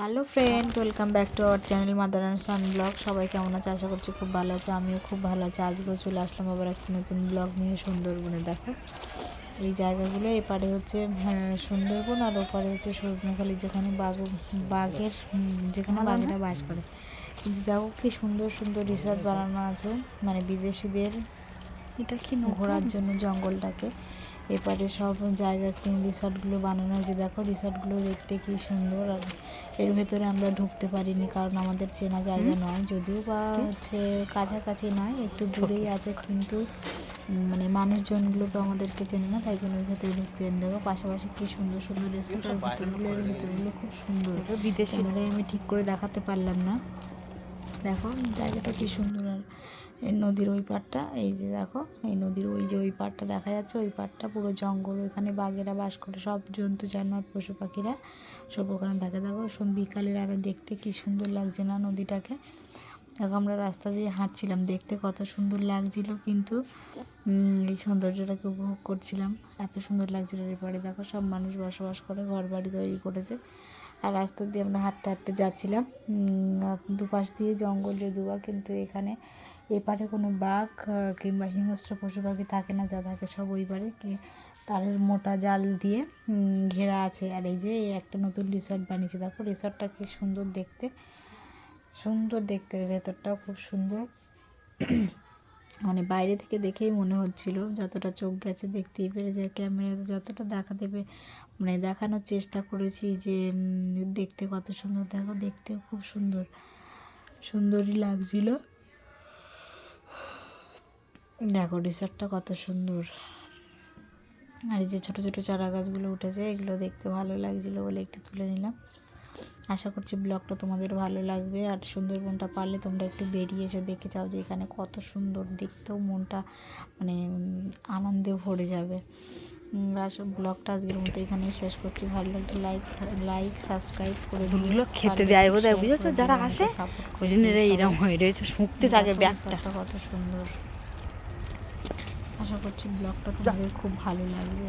Hello friend welcome back to our channel mother son blog সবাই কেমন আছে? আশা করছি খুব ভালো আছে। আমিও খুব ভালো আছি। আজকেও চলে আসলাম আবার একটা নতুন ব্লগ নিয়ে সুন্দরবনে দেখো। এই জায়গাগুলো এপারে হচ্ছে হ্যাঁ, সুন্দরবন আর ওপারে হচ্ছে সজনেখালি যেখানে বাঘ বাঘের যেখানে বাঘেরা বাস করে। কিন্তু দেখো কি সুন্দর সুন্দর রিসর্ট বানানো আছে। মানে বিদেশিদের এটা কি ঘোরার জন্য জঙ্গলটাকে? এপারে সব জায়গা রিসর্টগুলো বানানো হয়েছে। দেখো রিসর্টগুলো দেখতে কি সুন্দর। আর এর ভেতরে আমরা ঢুকতে পারিনি কারণ আমাদের চেনা জায়গা নয়। যদিও বা হচ্ছে কাছাকাছি নয় একটু দূরেই আছে কিন্তু মানে মানুষজনগুলো তো আমাদেরকে চেনে না তাই জন্য ভেতরে ঢুকতে দেন দেখো পাশাপাশি কি সুন্দর সুন্দর আর ভেতরগুলো এর ভেতরগুলো খুব সুন্দর। বিদেশি। আমি ঠিক করে দেখাতে পারলাম না। দেখো, জায়গাটা কি সুন্দর। আর এই নদীর ওই পাড়টা, এই যে দেখো, এই নদীর ওই যে ওই পাড়টা দেখা যাচ্ছে, ওই পাড়টা পুরো জঙ্গল, ওইখানে বাঘেরা বাস করে, সব জন্তু, জানোয়ার, পশু পাখিরা সব ওখানে থাকে। দেখো সব বিকালের আরও দেখতে কি সুন্দর লাগছে না নদীটাকে। দেখো আমরা রাস্তা দিয়ে হাঁটছিলাম, দেখতে কত সুন্দর লাগছিল কিন্তু এই সৌন্দর্যটাকে উপভোগ করছিলাম। এত সুন্দর লাগছিল এরপরে, দেখো সব মানুষ বসবাস করে ঘর বাড়ি তৈরি করেছে। আর রাস্তা দিয়ে আমরা হাঁটতে হাঁটতে যাচ্ছিলাম। দুপাশ দিয়ে জঙ্গল যদিও কিন্তু এখানে এপারে কোনো বাঘ কিংবা হিংস্র পশু পাখি থাকে না, যা থাকে সব ওই পারে। তারের মোটা জাল দিয়ে ঘেরা আছে। আর এই যে একটা নতুন রিসর্ট বানিয়েছে, দেখো রিসর্টটা কি সুন্দর দেখতে। সুন্দর দেখতে, ভেতরটাও খুব সুন্দর। মানে বাইরে থেকে দেখেই মনে হচ্ছিল, যতটা চোখ গেছে দেখতেই পেরেছে ক্যামেরা যতটা দেখাতে পে মানে দেখানোর চেষ্টা করেছি যে দেখতে কত সুন্দর, দেখো, দেখতেও খুব সুন্দর। সুন্দরই লাগছিল। দেখো, রিসর্টটা কত সুন্দর। আর এই যে ছোটো ছোটো চারা গাছগুলো উঠেছে, এগুলো দেখতে ভালো লাগছিল বলে একটু তুলে নিলাম। আশা করছি ব্লগটা তোমাদের ভালো লাগবে আর সুন্দরবনটা পারলে তোমরা একটু বেরিয়ে এসে দেখে যাও যে এখানে কত সুন্দর দেখতেও মনটা মানে আনন্দে ভরে যাবে। আসল ব্লগটা আজকের মতো এখানেই শেষ করছি। ভালো লাগলে লাইক লাইক সাবস্ক্রাইব করে দিও। খেতে দেয় বোধহয় share বুঝেছ? যারা আসে ওই জন্য দিও এরা সবাই। হয়ে রয়েছে শুকতে থাকে ব্যাগটা কত সুন্দর। আশা করছি ব্লগটা তোমাদের খুব ভালো লাগবে।